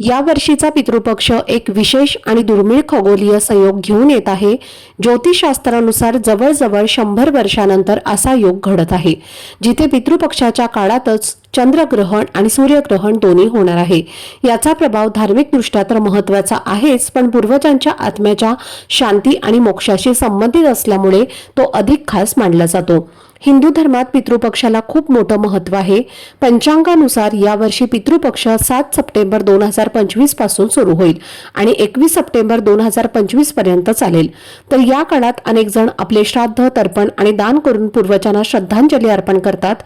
या वर्षीचा पितृपक्ष एक विशेष आणि दुर्मिळ खगोलीय संयोग घेऊन येत आहे. ज्योतिषशास्त्रानुसार जवळजवळ शंभर वर्षानंतर असा योग घडत आहे जिथे पितृपक्षाच्या काळातच चंद्रग्रहण आणि सूर्यग्रहण दोन्ही होणार आहे. याचा प्रभाव धार्मिकदृष्ट्या तर महत्त्वाचा आहेच पण पूर्वजांच्या आत्म्याच्या शांती आणि मोक्षाशी संबंधित असल्यामुळे तो अधिक खास मानला जातो. हिंदू धर्मात पितृपक्षाला खूप मोठं महत्त्व आहे. पंचांगानुसार यावर्षी पितृपक्ष सात सप्टेंबर दोन हजार पंचवीसपासून सुरू होईल आणि एकवीस सप्टेंबर दोन हजार पंचवीसपर्यंत चालेल. तर या काळात अनेक जण आपले श्राद्ध तर्पण आणि दान करून पूर्वजांना श्रद्धांजली अर्पण करतात.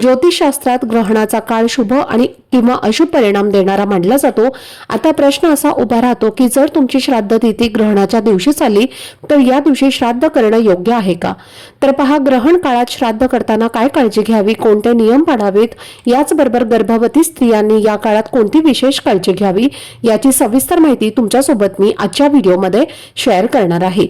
ज्योतिषशास्त्रात ग्रहणाचा काळ शुभ आणि किंवा अशुभ परिणाम देणारा मानला जातो. आता प्रश्न असा उभा राहतो की जर तुमची श्राद्ध तिथी ग्रहणाच्या दिवशीच आली तर या दिवशी श्राद्ध करणं योग्य आहे का? तर पहा ग्रहण काळात श्राद्ध करताना काय काळजी घ्यावी कोणते नियम पाळावेत याचबरोबर गर्भवती स्त्रियांनी या काळात कोणती विशेष काळजी घ्यावी याची सविस्तर माहिती तुमच्यासोबत मी आजच्या व्हिडिओमध्ये शेअर करणार आहे.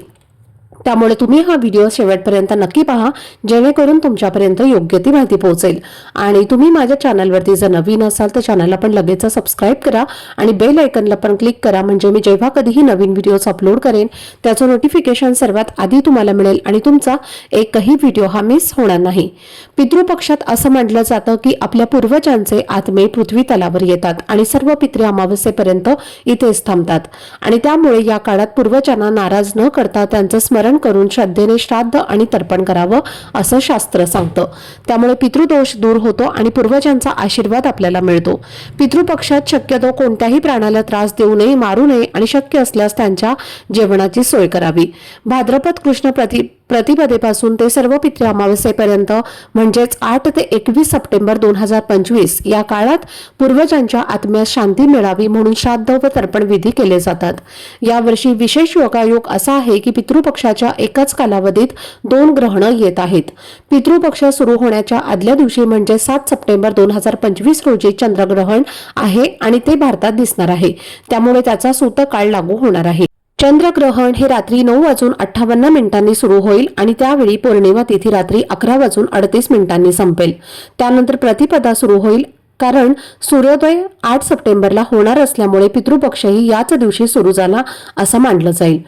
त्यामुळे तुम्ही हा व्हिडिओ शेवटपर्यंत नक्की पहा जेणेकरून तुमच्यापर्यंत योग्य ती माहिती पोहोचेल. आणि तुम्ही माझ्या चॅनलवरती जर नवीन असाल तर चॅनलला पण लगेच सबस्क्राईब करा आणि बेल आयकनला पण क्लिक करा. म्हणजे मी जेव्हा कधीही नवीन व्हिडिओज अपलोड करेन त्याचं नोटिफिकेशन सर्वात आधी तुम्हाला मिळेल आणि तुमचा एकही व्हिडिओ हा मिस होणार नाही. पितृपक्षात असं म्हटलं जातं की आपल्या पूर्वजांचे आत्मे पृथ्वी तलावर येतात आणि सर्व पित्रे अमावस्येपर्यंत इथेच थांबतात. आणि त्यामुळे या काळात पूर्वजांना नाराज न करता त्यांचं स्मरण करून श्रद्धेने श्राद्ध आणि तर्पण करावं असं शास्त्र सांगतं. त्यामुळे पितृदोष दूर होतो आणि पूर्वजांचा आशीर्वाद आपल्याला मिळतो. पितृपक्षात शक्यतो कोणत्याही प्राण्याला त्रास देऊ नये मारू नये आणि शक्य असल्यास त्यांच्या जेवणाची सोय करावी. भाद्रपद कृष्ण प्रति प्रतिपदेपासून ते सर्व पितृ अमावस्येपर्यंत म्हणजेच आठ ते एकवीस सप्टेंबर दोन हजार पंचवीस या काळात पूर्वजांच्या आत्म्यास शांती मिळावी म्हणून श्राद्ध व तर्पण विधी केले जातात. यावर्षी विशेष योगायोग असा आहे की पितृपक्षाच्या एकाच कालावधीत दोन ग्रहणं येत आहेत. पितृपक्ष सुरू होण्याच्या आदल्या दिवशी म्हणजे सात सप्टेंबर दोन हजार पंचवीस रोजी चंद्रग्रहण आहे आणि ते भारतात दिसणार आहे. त्यामुळे त्याचा सूतकाळ लागू होणार आहे. चंद्रग्रहण हे रात्री नऊ वाजून अठ्ठावन्न मिनिटांनी सुरू होईल आणि त्यावेळी पौर्णिमा तिथी रात्री अकरा वाजून अडतीस मिनिटांनी संपेल. त्यानंतर प्रतिपदा सुरू होईल कारण सूर्योदय आठ सप्टेंबरला होणार असल्यामुळे पितृपक्षही याच दिवशी सुरू झाला असं मानलं जाईल.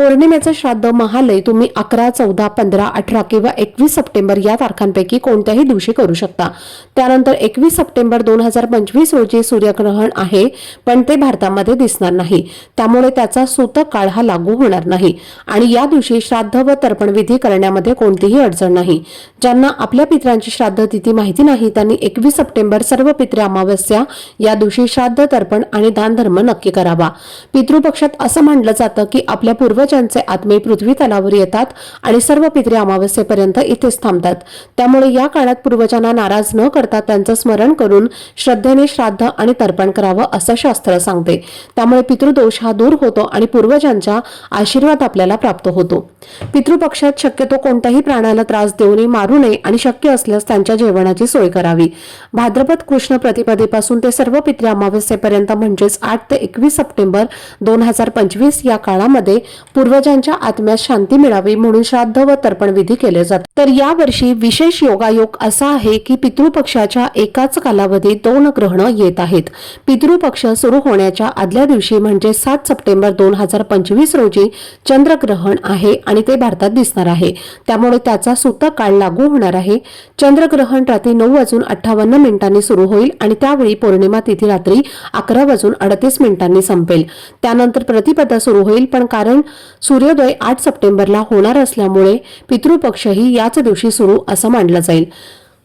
पौर्णिमेचं श्राद्ध महालय तुम्ही अकरा चौदा पंधरा अठरा किंवा एकवीस सप्टेंबर या तारखांपैकी कोणत्याही दिवशी करू शकता. त्यानंतर एकवीस सप्टेंबर दोन हजार पंचवीस रोजी सूर्यग्रहण आहे पण ते भारतामध्ये दिसणार नाही. त्यामुळे त्याचा सूतक काळ हा लागू होणार नाही. आणि या दिवशी श्राद्ध व तर्पण विधी करण्यामध्ये कोणतीही अडचण नाही. ज्यांना आपल्या पित्रांची श्राद्ध तिथी माहिती नाही त्यांनी एकवीस सप्टेंबर सर्व पित्र अमावस्या या दिवशी श्राद्ध तर्पण आणि दानधर्म नक्की करावा. पितृपक्षात असं मानलं जातं की आपल्या ज्यांचे आत्मे पृथ्वी तलावर येतात आणि सर्व पित्रे अमावस्येपर्यंत इथेच थांबतात. त्यामुळे या काळात पूर्वजांना नाराज न करता त्यांचं स्मरण करून श्रद्धेने श्राद्ध आणि तर्पण करावं असं शास्त्र सांगते. त्यामुळे पितृदोष हा दूर होतो आणि पूर्वजांचा आशीर्वाद आपल्याला प्राप्त होतो. पितृपक्षात शक्यतो कोणत्याही प्राण्याला त्रास देऊ नये मारू नये आणि शक्य असल्यास त्यांच्या जेवणाची सोय करावी. भाद्रपद कृष्ण प्रतिपदेपासून ते सर्व पित्रे अमावस्येपर्यंत म्हणजेच आठ ते एकवीस सप्टेंबर दोन हजार पंचवीस या काळामध्ये पूर्वजांच्या आत्म्यास शांती मिळावी म्हणून श्राद्ध व तर्पण विधी केले जातात. तर या वर्षी विशेष योगायोग असा आहे की पितृपक्षाच्या एकाच कालावधीत दोन ग्रहण येत आहेत. पितृपक्ष सुरू होण्याच्या आदल्या दिवशी म्हणजे सात सप्टेंबर दोन हजार पंचवीस रोजी चंद्रग्रहण आहे आणि ते भारतात दिसणार आहे. त्यामुळे त्याचा सुतक काळ लागू होणार आहे. चंद्रग्रहण रात्री नऊ वाजून अठ्ठावन्न मिनिटांनी सुरू होईल आणि त्यावेळी पौर्णिमा तिथी रात्री अकरा वाजून अडतीस मिनिटांनी संपेल. त्यानंतर प्रतिपदा सुरू होईल पण कारण सूर्योदय आठ सप्टेंबरला होणार असल्यामुळे पितृपक्षही याच दिवशी सुरू असं मानलं जाईल.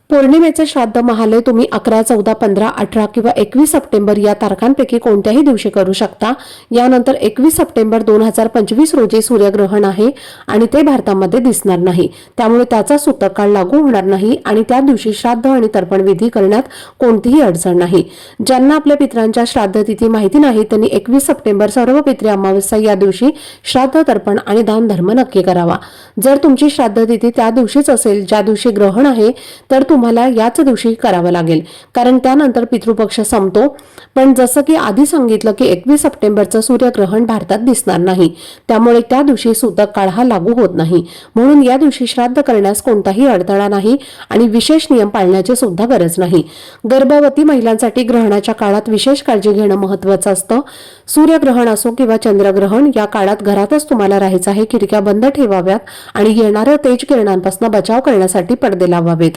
पौर्णिमेचं श्राद्ध महालय तुम्ही अकरा चौदा पंधरा अठरा किंवा एकवीस सप्टेंबर या तारखांपैकी कोणत्याही दिवशी करू शकता. यानंतर एकवीस सप्टेंबर दोन हजार पंचवीस रोजी सूर्यग्रहण आहे आणि ते भारतामध्ये दिसणार नाही. त्यामुळे त्याचा सुतक काळ लागू होणार नाही आणि त्या दिवशी श्राद्ध आणि तर्पण विधी करण्यात कोणतीही अडचण नाही. ज्यांना आपल्या पित्रांच्या श्राद्ध तिथी माहिती नाही त्यांनी एकवीस सप्टेंबर सर्व पित्री अमावस्या या दिवशी श्राद्ध तर्पण आणि दान धर्म नक्की करावा. जर तुमची श्राद्ध तिथी त्या दिवशीच असेल ज्या दिवशी ग्रहण आहे तर तुम्हाला याच दिवशी करावं लागेल. कारण त्यानंतर पितृपक्ष संपतो. पण जसं की आधी सांगितलं की एकवीस सप्टेंबरचं सूर्यग्रहण भारतात दिसणार नाही. त्यामुळे त्या दिवशी सूतक काळ हा लागू होत नाही. म्हणून या दिवशी श्राद्ध करण्यास कोणताही अडथळा नाही आणि विशेष नियम पाळण्याची सुद्धा गरज नाही. गर्भवती महिलांसाठी ग्रहणाच्या काळात विशेष काळजी घेणं महत्वाचं असतं. सूर्यग्रहण असो किंवा चंद्रग्रहण या काळात घरातच तुम्हाला राहायचं आहे खिडक्या बंद ठेवाव्यात आणि येणाऱ्या तेज किरणांपासून बचाव करण्यासाठी पडदे लावावेत.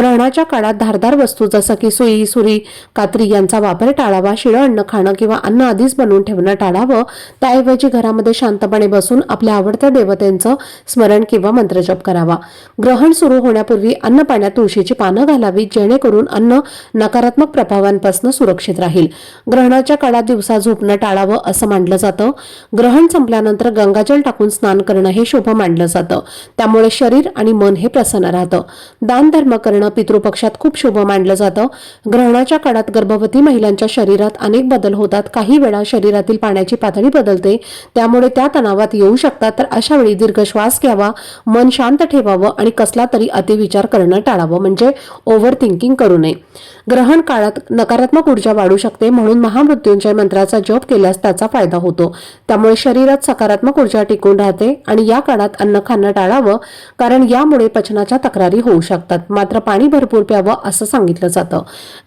ग्रहणाच्या काळात धारदार वस्तू जसं की सुई सुरी कात्री यांचा वापर टाळावा शिळं अन्न खाणं किंवा अन्न आधीच बनवून ठेवणं टाळावं. त्याऐवजी घरामध्ये शांतपणे बसून आपल्या आवडत्या देवतेंचं स्मरण किंवा मंत्रजप करावा. ग्रहण सुरू होण्यापूर्वी अन्न पाण्यात तुळशीची पानं घालावी जेणेकरून अन्न नकारात्मक प्रभावांपासून सुरक्षित राहील. ग्रहणाच्या काळात दिवसा झोपणं टाळावं असं मानलं जातं. ग्रहण संपल्यानंतर गंगाजल टाकून स्नान करणं हे शुभ मानलं जातं. त्यामुळे शरीर आणि मन हे प्रसन्न राहतं. दान धर्म करणं पितृपक्षात खूप शुभ मानलं जातं. ग्रहणाच्या काळात गर्भवती महिलांच्या शरीरात अनेक बदल होतात. काही वेळा शरीरातील पाण्याची पातळी बदलते. त्यामुळे त्या तणावात येऊ शकतात. तर अशा वेळी दीर्घ श्वास घ्यावा मन शांत ठेवावं आणि कसला तरी अतिविचार करणं टाळावं. म्हणजे ओव्हर थिंकिंग करू नये. ग्रहण काळात नकारात्मक ऊर्जा वाढू शकते. म्हणून महामृत्यूंच्या मंत्राचा जप केल्यास त्याचा फायदा होतो. त्यामुळे शरीरात सकारात्मक ऊर्जा टिकून राहते आणि या काळात अन्न खाणं टाळावं कारण यामुळे पचनाच्या तक्रारी होऊ शकतात. मात्र पाणी भरपूर प्यावं असं सांगितलं जातं.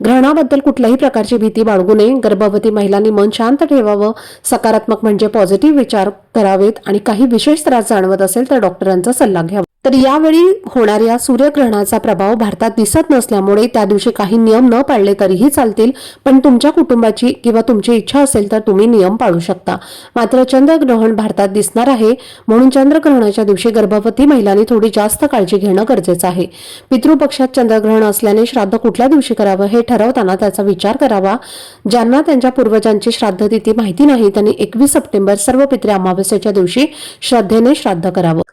ग्रहणाबद्दल कुठल्याही प्रकारची भीती बाळगू नये. गर्भवती महिलांनी मन शांत ठेवावं. सकारात्मक म्हणजे पॉझिटिव्ह विचार करावेत आणि काही विशेष त्रास जाणवत असेल तर डॉक्टरांचा सल्ला घ्यावा. तर यावेळी होणाऱ्या सूर्यग्रहणाचा प्रभाव भारतात दिसत नसल्यामुळे त्या दिवशी काही नियम न पाळले तरीही चालतील. पण तुमच्या कुटुंबाची किंवा तुमची इच्छा असेल तर तुम्ही नियम पाळू शकता. मात्र चंद्रग्रहण भारतात दिसणार आहे. म्हणून चंद्रग्रहणाच्या दिवशी गर्भवती महिलांनी थोडी जास्त काळजी घेणं गरजेचं आहे. पितृपक्षात चंद्रग्रहण असल्याने श्राद्ध कुठल्या दिवशी करावं हे ठरवताना त्याचा विचार करावा. ज्यांना त्यांच्या पूर्वजांची श्राद्ध तिथी माहिती नाही त्यांनी एकवीस सप्टेंबर सर्व पित्रे अमावस्येच्या दिवशी श्रद्धेने श्राद्ध करावं.